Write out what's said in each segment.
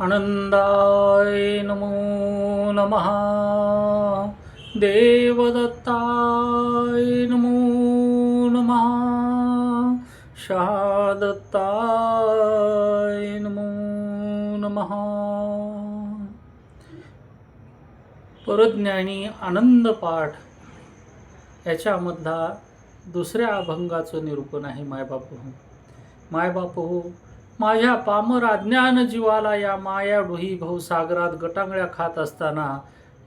आनंदाय नमो नमः। देवदत्ताय नमो नमः। शहादत्ताय नमो नमः। परज्ञानी आनंद पाठ याच्यामधला दुसऱ्या अभंगाचं निरूपण आहे मायबापू. मायबापू माझ्या पामर अज्ञान जीवाला या माया डोही भाऊसागरात गटांगळ्या खात असताना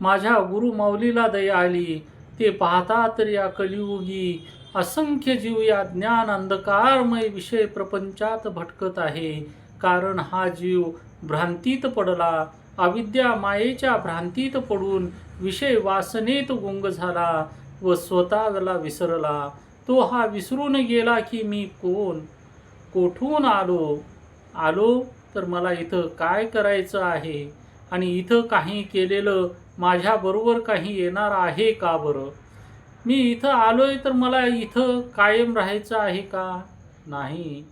माझ्या गुरु माऊलीला दया आली. ते पाहता तर या कलियुगी असंख्य जीव या ज्ञान अंधकारमय विषय प्रपंचात भटकत आहे. कारण हा जीव भ्रांतीत पडला. अविद्या मायेच्या भ्रांतीत पडून विषय वासनेत गुंग झाला व स्वतःला विसरला. तो हा विसरून गेला की मी कोण? कोठून आलो? आलो तर मला इथं काय करायचं आहे? आणि इथं काही केलेलं माझ्याबरोबर काही येणार आहे का बरं? मी इथं आलोय तर मला इथं कायम राहायचं आहे का? नाही.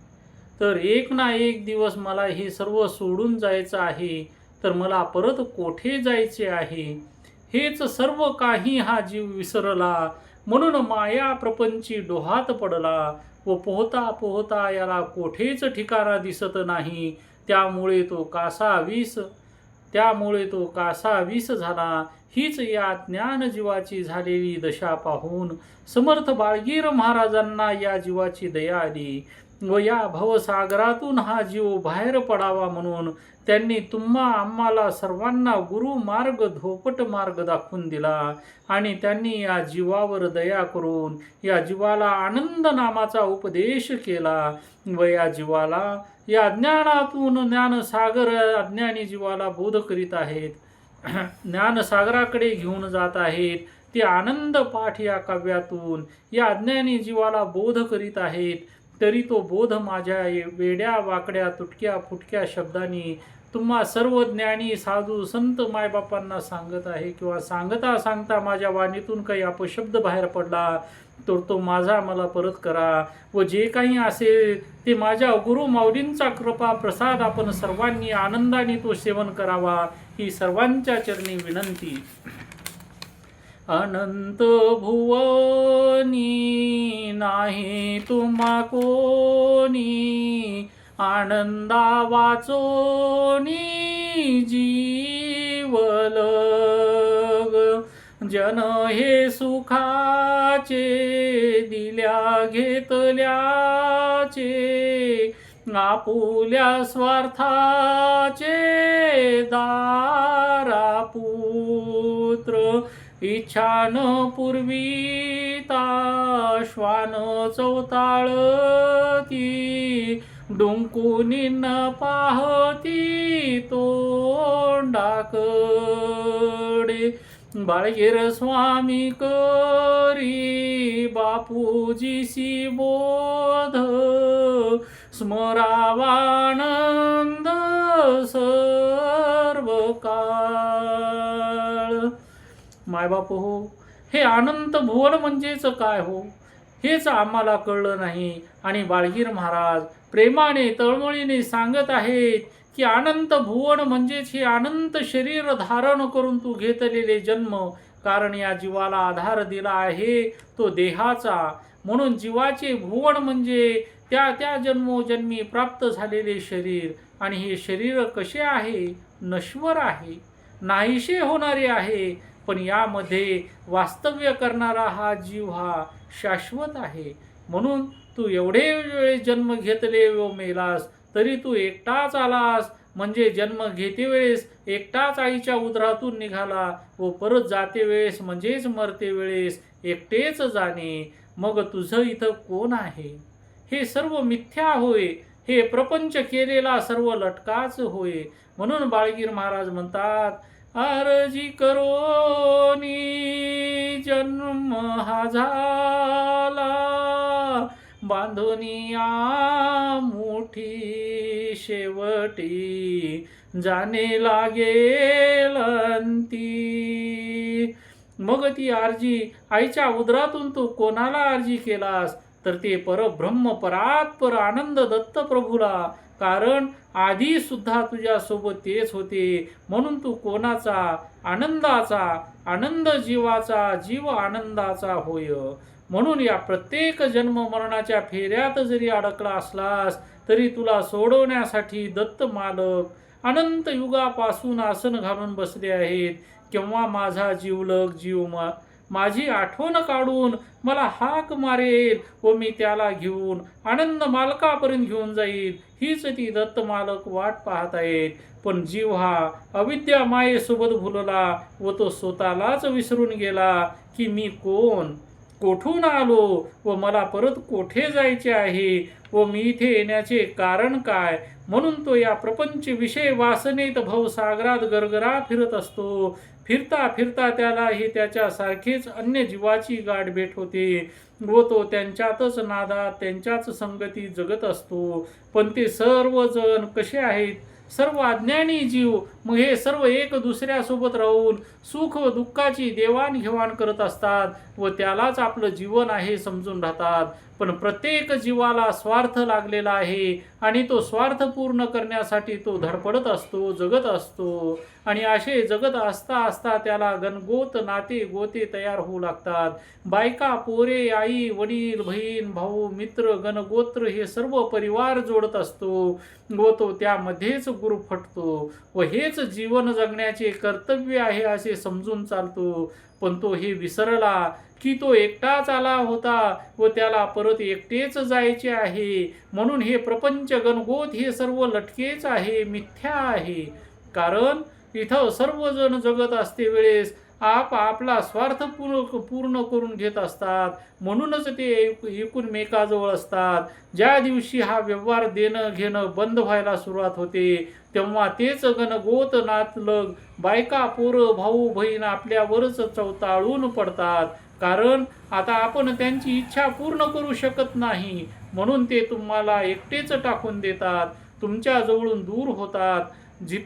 तर एक ना एक दिवस मला हे सर्व सोडून जायचं आहे तर मला परत कोठे जायचे आहे? हेच सर्व काही हा जीव विसरला. म्हणून माया प्रपंची डोहात पडला व पोहता पोहता याला कोठेच ठिकाणा दिसत नाही. त्यामुळे तो कासा वीस त्यामुळे तो कासा वीस झाला. हीच या ज्ञानजीवाची झालेली दशा पाहून समर्थ बाळगीर महाराजांना या जीवाची दया आली. व या भवसागरातून हा जीव बाहेर पडावा म्हणून त्यांनी तुम्हा आम्हाला सर्वांना गुरु मार्ग धोपट मार्ग दाखवून दिला. आणि त्यांनी या जीवावर दया करून या जीवाला आनंद नामाचा उपदेश केला. व या जीवाला या ज्ञानातून ज्ञानसागर अज्ञानी जीवाला बोध करीत आहेत. ज्ञानसागराकडे घेऊन जात आहेत. ते आनंद पाठ या काव्यातून या अज्ञानी जीवाला बोध करीत आहेत. तरी तो बोध माझ्या वेड्या वाकड्या तुटक्या फुटक्या शब्दांनी तुम्हा सर्व ज्ञानी साधू संत मायबापांना सांगत आहे किंवा सांगता सांगता माझ्या वाणीतून काही अपशब्द बाहेर पडला तर तो माझा मला परत करा व जे काही असेल ते माझ्या गुरु माऊलींचा कृपा प्रसाद आपण सर्वांनी आनंदाने तो सेवन करावा ही सर्वांच्या चरणी विनंती. अनंत भुवनी नाही तुम्हा कोणी. आनंदा वाचोनी जीवल जन हे सुखाचे दिल्या घेतल्याचे आपुल्या स्वार्थाचे दारापुत्र. इच्छान पूर्वीता श्वान चौताळती डुंकुनी न पाहती तोंडाकडे. बाळगीर स्वामी करी बापूजीसी बोध. स्मरावानंद सर्व काळ मायबाप हो. हे अनंत भुवन म्हणजेच काय हो? हेच आम्हाला कळलं नाही. आणि बाळगीर महाराज प्रेमाने तळमळीने सांगत आहेत की अनंत भुवन म्हणजेच हे अनंत शरीर धारण करून तू घेतलेले जन्म. कारण या जीवाला आधार दिला आहे तो देहाचा. म्हणून जीवाचे भुवन म्हणजे त्या त्या जन्मोजन्मी प्राप्त झालेले शरीर. आणि हे शरीर कसे आहे? नश्वर आहे. नाहीशे होणारे आहे. पण यामध्ये वास्तव्य करणारा हा जीव हा शाश्वत आहे. म्हणून तू एवढे वेळेस जन्म घेतले व मेलास तरी तू एकटाच आलास. म्हणजे जन्म घेते वेळेस एकटाच आईच्या उदरातून निघाला व परत जाते वेळेस म्हणजेच मरते वेळेस एकटेच जाणे. मग तुझं इथं कोण आहे? हे सर्व मिथ्या होय. हे प्रपंच केलेला सर्व लटकाच होय. म्हणून बाळगीर महाराज म्हणतात आरजी करोनी जन्म हा झाला. बांधुनिया मोठी शेवटी जाणे लागेल अंती. मग ती आरजी आईच्या उदरातून तू कोणाला आरजी केलास? तर ते परब्रह्म परात्पर आनंद दत्त प्रभूला कारण आधी सुद्धा तुझ्यासोबत तेच होते. म्हणून तू कोणाचा आनंदाचा आनंद जीवाचा जीव आनंदाचा होय. म्हणून या प्रत्येक जन्म मरणाच्या फेऱ्यात जरी अडकला असलास तरी तुला सोडवण्यासाठी दत्त मालक अनंत युगापासून आसन घालून बसले आहेत. केव्हा माझा जीवलग जीव मा माझी आठवण काढून मला हाक मारेल व मी त्याला घेऊन आनंद मालकापर्यंत घेऊन जाईल. हीच ती दत्त मालक वाट पाहत आहेत. पण जीव हा अविद्या मायेसोबत भुलला व तो स्वतःलाच विसरून गेला की मी कोण? कोठून आलो? व मला परत कोठे जायचे आहे? व मी इथे येण्याचे कारण काय? म्हणून तो या प्रपंच विषय वासनेत भवसागरात गरगरा फिरत असतो. फिरता फिरता त्याला ही त्याच्यासारखीच अन्य जीवाची गाठ भेट होते व तो त्यांच्यातच नादात त्यांच्याच संगती जगत असतो. पण ते सर्वजण कसे आहेत? सर्व अज्ञानी जीव मग हे सर्व एक दुसऱ्यासोबत राहून सुख व दुःखाची देवाणघेवाण करत असतात व त्यालाच आपलं जीवन आहे समजून राहतात. पण प्रत्येक जीवाला स्वार्थ लागलेला आहे आणि तो स्वार्थ पूर्ण करण्यासाठी तो धडपडत असतो जगत असतो. आणि असे जगत असता असता त्याला गणगोत नाते गोते तयार होऊ लागतात. बायका पोरे आई वडील बहीण भाऊ मित्र गणगोत्र हे सर्व परिवार जोडत असतो व तो त्यामध्येच गुरु फटतो व हेच जीवन जगण्याचे कर्तव्य आहे असे समजून चालतो. पण तो हे विसरला की तो एकटाच आला होता व त्याला परत एकटेच जायचे आहे. म्हणून हे प्रपंच गणगोत हे सर्व लटकेच आहे मिथ्या आहे. कारण इथं सर्वजण जगत असते वेळेस आप आपला स्वार्थ पूर्ण पूर्ण करून घेत असतात. म्हणूनच ते एक- एकूणमेकाजवळ असतात. ज्या दिवशी हा व्यवहार देणं घेणं बंद व्हायला सुरुवात होते तेव्हा तेच गणगोत नातलग बायका पोरं भाऊ बहीण आपल्यावरच चवताळून पडतात. कारण आता आपण त्यांची इच्छा पूर्ण करू शकत नाही. म्हणून ते तुम्हाला एकटेच टाकून देतात. तुमच्या जवळून दूर होतात. जित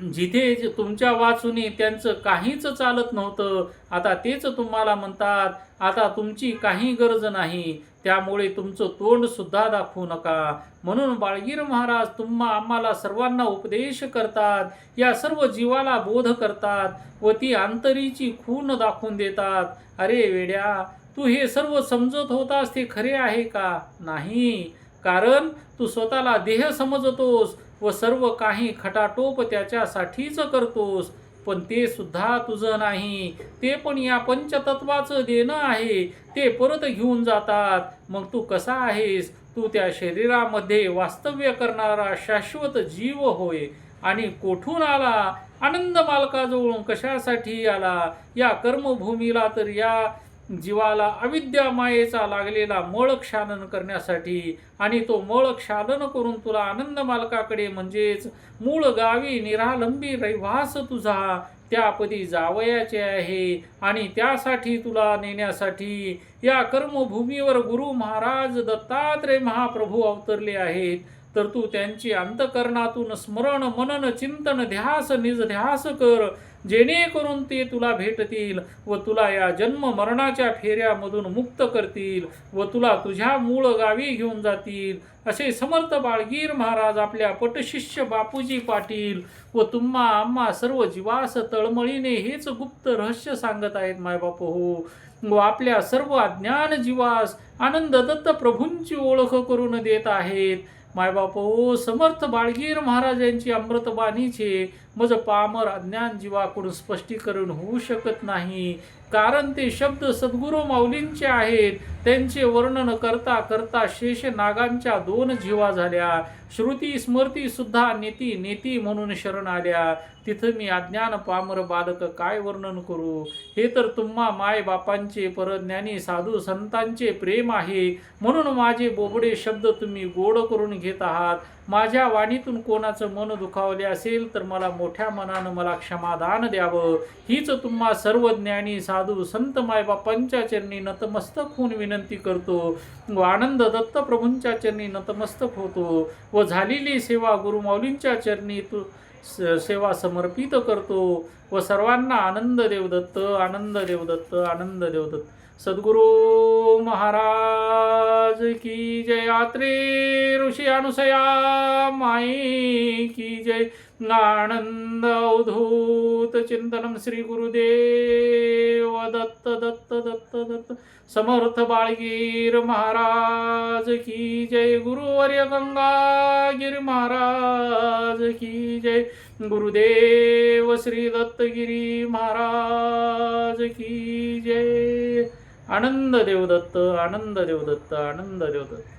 जिथे तुमच्या वाचूने त्यांचं काहीच चालत नव्हतं आता तेच तुम्हाला म्हणतात आता तुमची काही गरज नाही त्यामुळे तुमचं तोंडसुद्धा दाखवू नका. म्हणून बाळगीर महाराज तुम्हा आम्हाला सर्वांना उपदेश करतात या सर्व जीवाला बोध करतात व ती आंतरीची खून दाखवून देतात. अरे वेड्या तू हे सर्व समजत होतास ते खरे आहे का? नाही. कारण तू स्वतःला देह समजतोस व सर्व काही खटाटोप त्याच्यासाठीच करतोस. पण ते सुद्धा तुझं नाही. ते पण या पंचतत्वाचं देणं आहे. ते परत घेऊन जातात. मग तू कसा आहेस? तू त्या शरीरामध्ये वास्तव्य करणारा शाश्वत जीव होय. आणि कोठून आला? आनंद मालकाजवळून कशासाठी आला? या कर्मभूमीला तर या जीवाला अविद्या मायेचा लागलेला मळ क्षालन करण्यासाठी आणि तो मळ क्षालन करून तुला आनंद मालकाकडे म्हणजेच मूळ गावी निरालंबी रहिवास तुझा त्यापदी जावयाचे आहे आणि त्यासाठी तुला नेण्यासाठी या कर्मभूमीवर गुरु महाराज दत्तात्रय महाप्रभू अवतरले आहेत. तर तू त्यांची अंतकरणातून स्मरण मनन चिंतन ध्यास निज ध्यास कर. जेणेकरून ते तुला भेटतील व तुला या जन्म मरणाच्या फेऱ्यामधून मुक्त करतील व तुला तुझ्या मूळ गावी घेऊन जातील. असे समर्थ बाळगीर महाराज आपल्या पटशिष्य बापूजी पाटील व तुम्हा आम्हा सर्व जीवास तळमळीने हेच गुप्त रहस्य सांगत आहेत माय बाप. हो व आपल्या सर्व अज्ञान जीवास आनंद दत्त प्रभूंची ओळख करून देत आहेत. मायबाप हो समर्थ बाळगीर महाराजांची अमृतबाणीचे मज पामर अज्ञान जीवाकडून स्पष्टीकरण होऊ शकत नाही. कारण ते शब्द सद्गुरू माऊलींचे आहेत. त्यांचे वर्णन करता करता शेष नागांच्या दोन जीवा झाल्या. श्रुती स्मृती सुद्धा नेती नेती म्हणून शरण आल्या. तिथं मी अज्ञान पामर बालक काय वर्णन करू? हे तर तुम्हा माय बापांचे परज्ञानी साधू संतांचे प्रेम आहे. म्हणून माझे बोबडे शब्द तुम्ही गोड करून घेत आहात. माझ्या वाणीतून कोणाचं मन दुखावले असेल तर मला मोठ्या मनानं मला क्षमादान द्यावं. हीच तुम्हा सर्व ज्ञानी साधू संत मायबापांच्या चरणी नतमस्तक होऊन विनंती करतो. व आनंद दत्त प्रभूंच्या चरणी नतमस्तक होतो. व झालेली सेवा गुरुमाऊलींच्या चरणी तू स- सेवा समर्पित करतो. व सर्वांना आनंद देवदत्त आनंद देवदत्त आनंद देवदत्त. सद्गुरु महाराज की जय यात्रे ऋषी अनुसया माई की जय। आनंद अवधूत चिंतनम श्री गुरुदेव दत्त दत्त दत्त दत्त। समर्थ बाळगीर महाराज की जय। गुरुवर्य गंगागिरी महाराज की जय। गुरुदेव श्री दत्तगिरी महाराज की जय। आनंद देवदत्त आनंद देवदत्त आनंद देवदत्त.